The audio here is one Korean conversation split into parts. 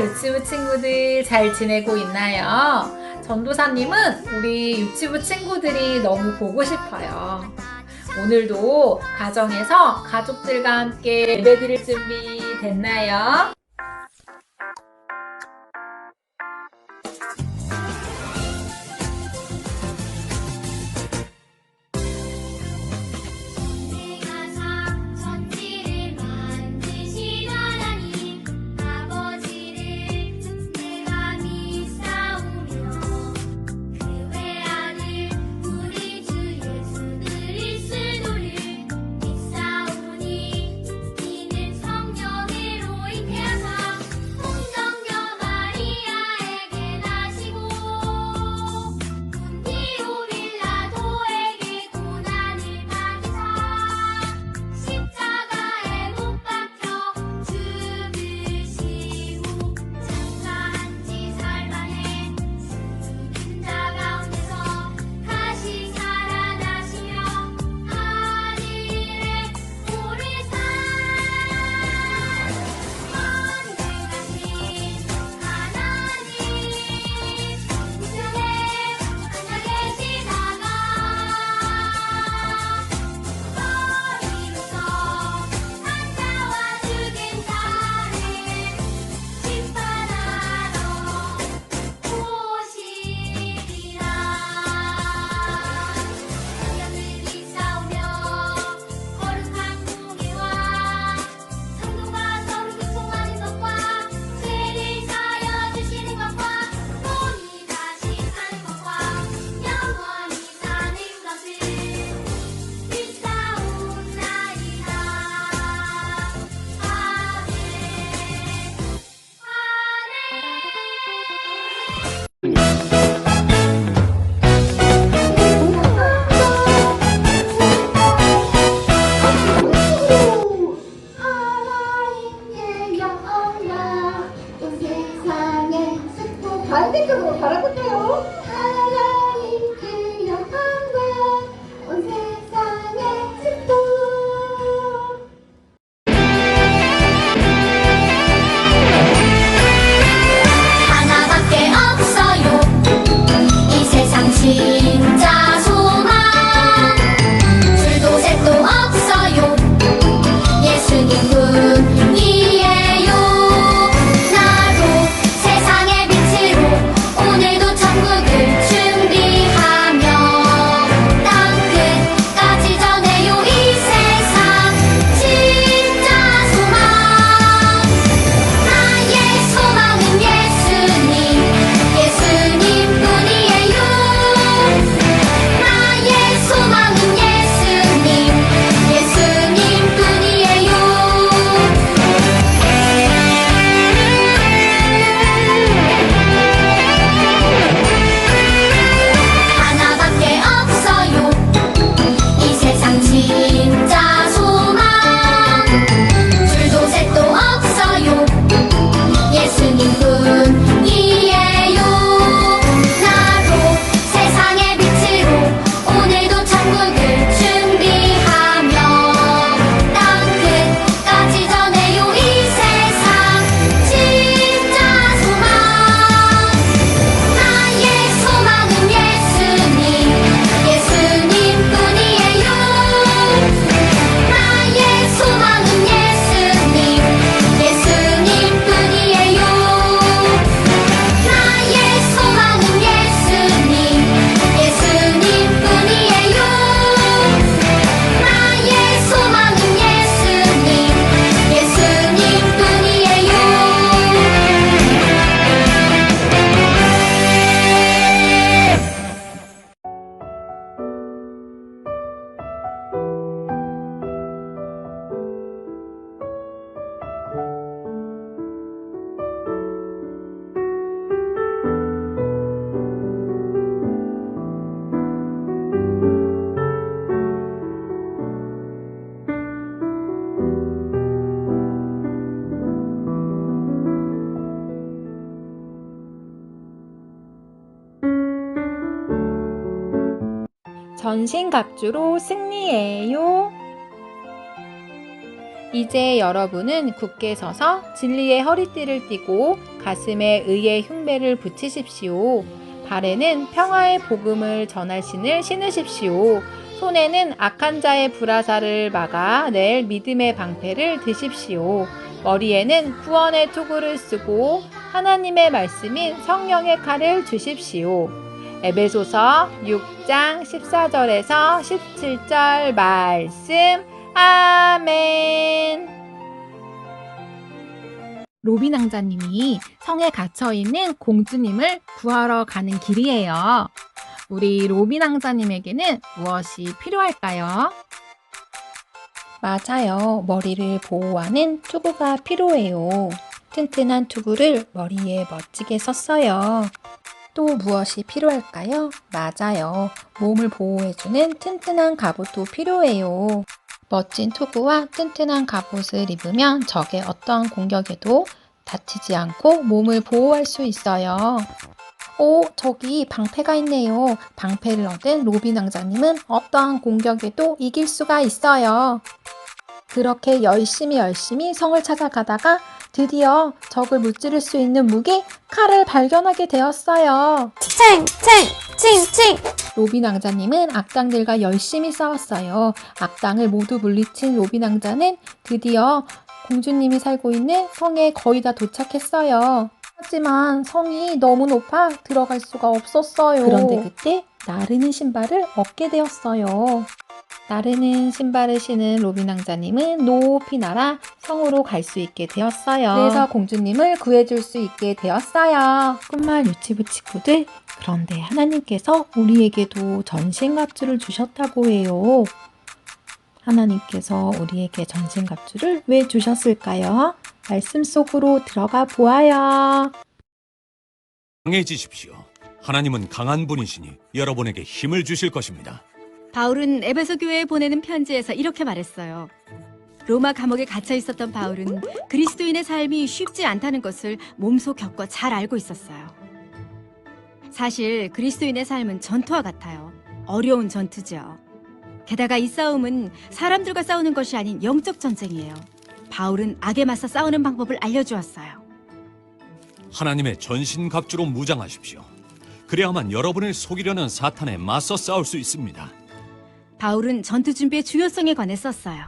유치부 친구들 잘 지내고 있나요? 전도사님은 우리 유치부 친구들이 너무 보고 싶어요 오늘도 가정에서 가족들과 함께 예배 드릴 준비 됐나요? 반대쪽으로 갈아볼까요? 전신갑주로 승리해요. 이제 여러분은 굳게 서서 진리의 허리띠를 띠고 가슴에 의의 흉배를 붙이십시오. 발에는 평화의 복음을 전할 신을 신으십시오. 손에는 악한 자의 불화살을 막아 낼 믿음의 방패를 드십시오. 머리에는 구원의 투구를 쓰고 하나님의 말씀인 성령의 칼을 주십시오. 에베소서 6장 14절에서 17절 말씀 아멘. 로빈 왕자님이 성에 갇혀 있는 공주님을 구하러 가는 길이에요. 우리 로빈 왕자님에게는 무엇이 필요할까요? 맞아요. 머리를 보호하는 투구가 필요해요. 튼튼한 투구를 머리에 멋지게 썼어요. 또 무엇이 필요할까요? 맞아요. 몸을 보호해주는 튼튼한 갑옷도 필요해요. 멋진 투구와 튼튼한 갑옷을 입으면 적의 어떠한 공격에도 다치지 않고 몸을 보호할 수 있어요. 오, 저기 방패가 있네요. 방패를 얻은 로빈 왕자님은 어떠한 공격에도 이길 수가 있어요. 그렇게 열심히 열심히 성을 찾아가다가 드디어 적을 무찌를 수 있는 무기 칼을 발견하게 되었어요. 칭칭칭칭 로빈 왕자님은 악당들과 열심히 싸웠어요. 악당을 모두 물리친 로빈 왕자는 드디어 공주님이 살고 있는 성에 거의 다 도착했어요. 하지만 성이 너무 높아 들어갈 수가 없었어요. 그런데 그때 나르는 신발을 얻게 되었어요. 나르는 신발을 신은 로빈 왕자님은 높이 날아 성으로 갈 수 있게 되었어요. 그래서 공주님을 구해줄 수 있게 되었어요. 꿈말 유치부 친구들, 그런데 하나님께서 우리에게도 전신갑주를 주셨다고 해요. 하나님께서 우리에게 전신갑주를 왜 주셨을까요? 말씀 속으로 들어가 보아요. 강해지십시오. 하나님은 강한 분이시니 여러분에게 힘을 주실 것입니다. 바울은 에베소 교회에 보내는 편지에서 이렇게 말했어요. 로마 감옥에 갇혀 있었던 바울은 그리스도인의 삶이 쉽지 않다는 것을 몸소 겪어 잘 알고 있었어요. 사실 그리스도인의 삶은 전투와 같아요. 어려운 전투죠. 게다가 이 싸움은 사람들과 싸우는 것이 아닌 영적 전쟁이에요. 바울은 악에 맞서 싸우는 방법을 알려주었어요. 하나님의 전신갑주로 무장하십시오. 그래야만 여러분을 속이려는 사탄에 맞서 싸울 수 있습니다. 바울은 전투 준비의 중요성에 관해 썼어요.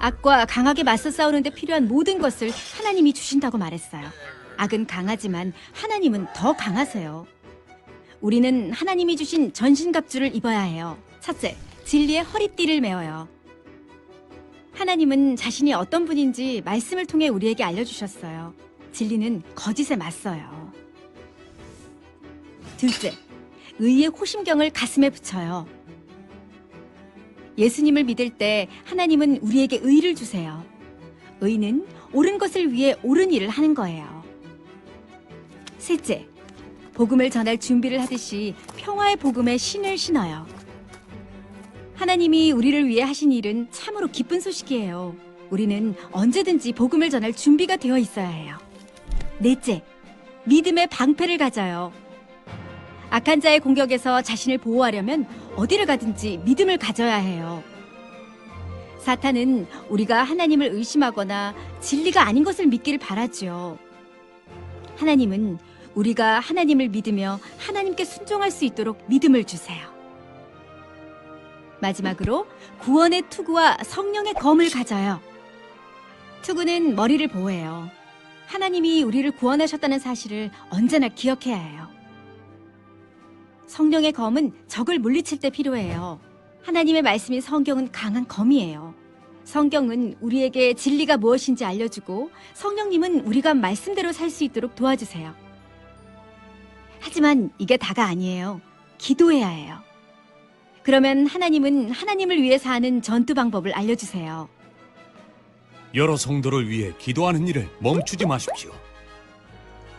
악과 강하게 맞서 싸우는 데 필요한 모든 것을 하나님이 주신다고 말했어요. 악은 강하지만 하나님은 더 강하세요. 우리는 하나님이 주신 전신갑주를 입어야 해요. 첫째, 진리의 허리띠를 메어요. 하나님은 자신이 어떤 분인지 말씀을 통해 우리에게 알려주셨어요. 진리는 거짓에 맞서요. 둘째, 의의 호심경을 가슴에 붙여요. 예수님을 믿을 때 하나님은 우리에게 의를 주세요. 의는 옳은 것을 위해 옳은 일을 하는 거예요. 셋째, 복음을 전할 준비를 하듯이 평화의 복음에 신을 신어요. 하나님이 우리를 위해 하신 일은 참으로 기쁜 소식이에요. 우리는 언제든지 복음을 전할 준비가 되어 있어야 해요. 넷째, 믿음의 방패를 가져요. 악한 자의 공격에서 자신을 보호하려면 어디를 가든지 믿음을 가져야 해요. 사탄은 우리가 하나님을 의심하거나 진리가 아닌 것을 믿기를 바라지요. 하나님은 우리가 하나님을 믿으며 하나님께 순종할 수 있도록 믿음을 주세요. 마지막으로 구원의 투구와 성령의 검을 가져요. 투구는 머리를 보호해요. 하나님이 우리를 구원하셨다는 사실을 언제나 기억해야 해요. 성령의 검은 적을 물리칠 때 필요해요. 하나님의 말씀인 성경은 강한 검이에요. 성경은 우리에게 진리가 무엇인지 알려주고 성령님은 우리가 말씀대로 살 수 있도록 도와주세요. 하지만 이게 다가 아니에요. 기도해야 해요. 그러면 하나님은 하나님을 위해 사는 전투 방법을 알려주세요. 여러 성도를 위해 기도하는 일을 멈추지 마십시오.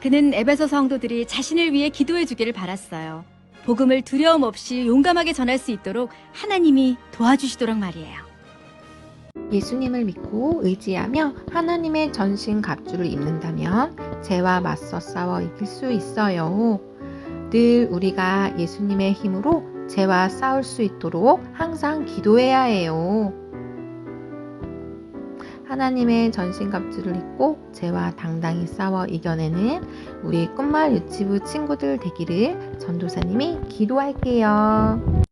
그는 에베소 성도들이 자신을 위해 기도해 주기를 바랐어요. 복음을 두려움 없이 용감하게 전할 수 있도록 하나님이 도와주시도록 말이에요. 예수님을 믿고 의지하며 하나님의 전신 갑주를 입는다면 죄와 맞서 싸워 이길 수 있어요. 늘 우리가 예수님의 힘으로 죄와 싸울 수 있도록 항상 기도해야 해요. 하나님의 전신갑주를 입고 죄와 당당히 싸워 이겨내는 우리 꿈말 유치부 친구들 되기를 전도사님이 기도할게요.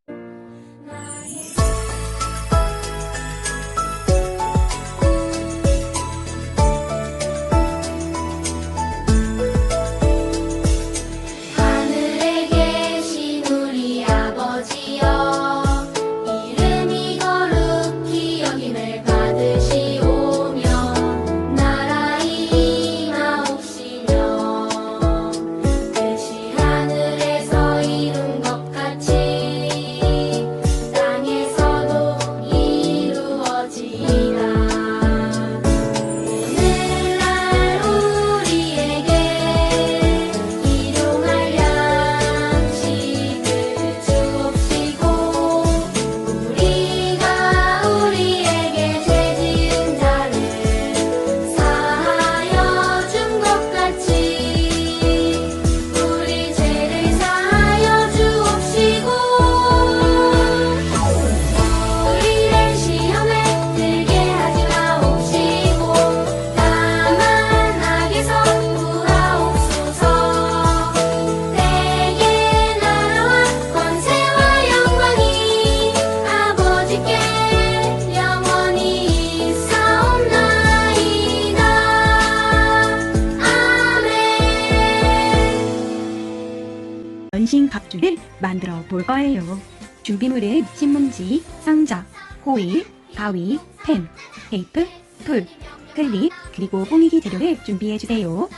갑주를 만들어 볼 거예요. 준비물은 신문지, 상자, 호일, 가위, 펜, 테이프, 풀, 클립, 그리고 뽕이기 재료를 준비해 주세요.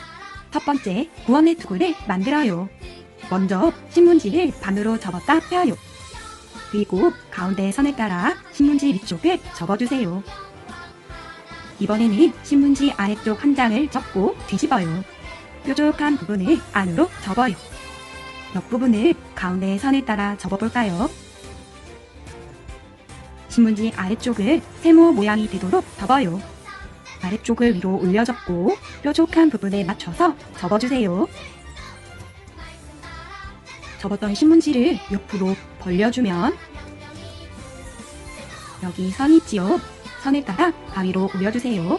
첫 번째, 구원의 투구를 만들어요. 먼저 신문지를 반으로 접었다 펴요. 그리고 가운데 선을 따라 신문지 위쪽을 접어주세요. 이번에는 신문지 아래쪽 한 장을 접고 뒤집어요. 뾰족한 부분을 안으로 접어요. 옆부분을 가운데 선을 따라 접어볼까요? 신문지 아래쪽을 세모 모양이 되도록 접어요. 아래쪽을 위로 올려 접고 뾰족한 부분에 맞춰서 접어주세요. 접었던 신문지를 옆으로 벌려주면 여기 선이 있지요. 선을 따라 가위로 올려주세요.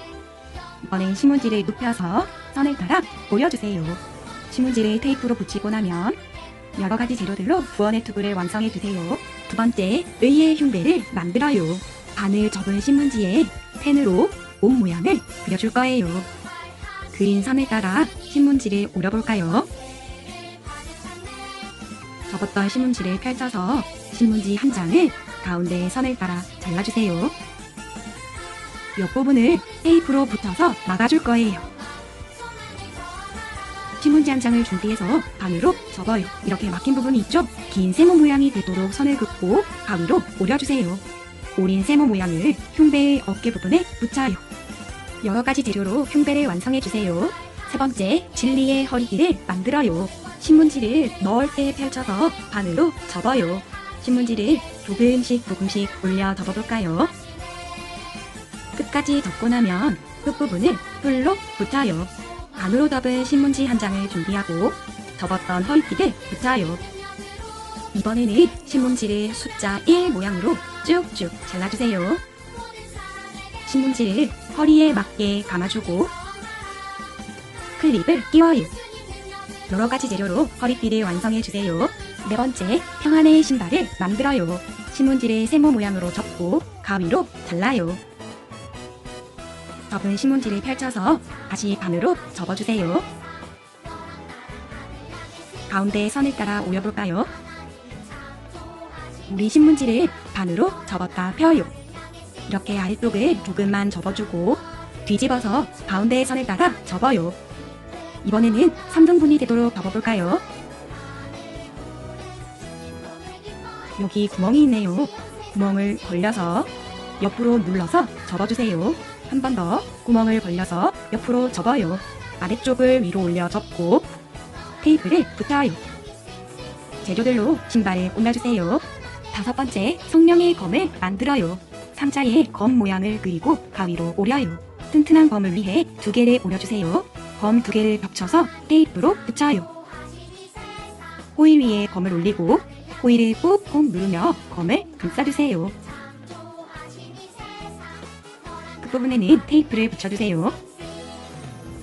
이번엔 신문지를 눕혀서 선을 따라 올려주세요. 신문지를 테이프로 붙이고 나면 여러 가지 재료들로 구원의 투구를 완성해 주세요. 두 번째, 의의 흉배를 만들어요. 반을 접은 신문지에 펜으로 몸 모양을 그려줄 거예요. 그린 선에 따라 신문지를 오려볼까요? 접었던 신문지를 펼쳐서 신문지 한 장을 가운데 선을 따라 잘라주세요. 옆부분을 테이프로 붙여서 막아줄 거예요. 신문지 한 장을 준비해서 반으로 접어요. 이렇게 막힌 부분이 있죠? 긴 세모 모양이 되도록 선을 긋고 가위로 오려주세요. 오린 세모 모양을 흉배의 어깨 부분에 붙여요. 여러 가지 재료로 흉배를 완성해주세요. 세 번째, 진리의 허리띠를 만들어요. 신문지를 때 펼쳐서 반으로 접어요. 신문지를 조금씩 조금씩 올려 접어볼까요? 끝까지 접고 나면 끝부분을 풀로 붙여요. 반으로 접은 신문지 한 장을 준비하고 접었던 허리띠를 붙여요. 이번에는 신문지를 숫자 1 모양으로 쭉쭉 잘라주세요. 신문지를 허리에 맞게 감아주고 클립을 끼워요. 여러 가지 재료로 허리띠를 완성해주세요. 네 번째, 평안의 신발을 만들어요. 신문지를 세모 모양으로 접고 가위로 잘라요. 접은 신문지를 펼쳐서 다시 반으로 접어주세요. 가운데 선을 따라 올려볼까요? 우리 신문지를 반으로 접었다 펴요. 이렇게 아래쪽을 조금만 접어주고 뒤집어서 가운데 선을 따라 접어요. 이번에는 3등분이 되도록 접어볼까요? 여기 구멍이 있네요. 구멍을 벌려서 옆으로 눌러서 접어주세요. 한 번 더 구멍을 벌려서 옆으로 접어요. 아래쪽을 위로 올려 접고 테이프를 붙여요. 재료들로 신발을 올려주세요. 다섯 번째, 성령의 검을 만들어요. 상자에 검 모양을 그리고 가위로 오려요. 튼튼한 검을 위해 두 개를 오려주세요. 검 두 개를 겹쳐서 테이프로 붙여요. 호일 위에 검을 올리고 호일을 꾹꾹 누르며 검을 감싸주세요. 끝부분에는 테이프를 붙여주세요.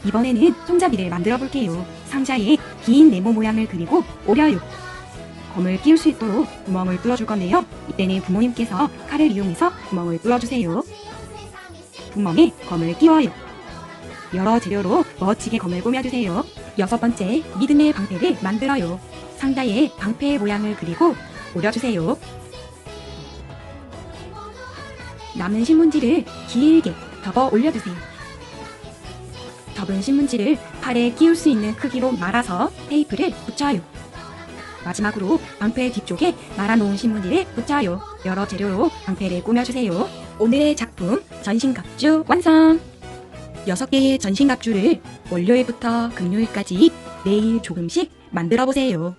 이번에는 손잡이를 만들어 볼게요. 상자에 긴 네모 모양을 그리고 오려요. 검을 끼울 수 있도록 구멍을 뚫어줄 건데요. 이때는 부모님께서 칼을 이용해서 구멍을 뚫어주세요. 구멍에 검을 끼워요. 여러 재료로 멋지게 검을 꾸며주세요. 여섯 번째, 믿음의 방패를 만들어요. 상자에 방패 모양을 그리고 오려주세요. 남은 신문지를 길게 접어 올려주세요. 접은 신문지를 팔에 끼울 수 있는 크기로 말아서 테이프를 붙여요. 마지막으로 방패 뒤쪽에 말아놓은 신문지를 붙여요. 여러 재료로 방패를 꾸며주세요. 오늘의 작품 전신갑주 완성! 6개의 전신갑주를 월요일부터 금요일까지 매일 조금씩 만들어 보세요.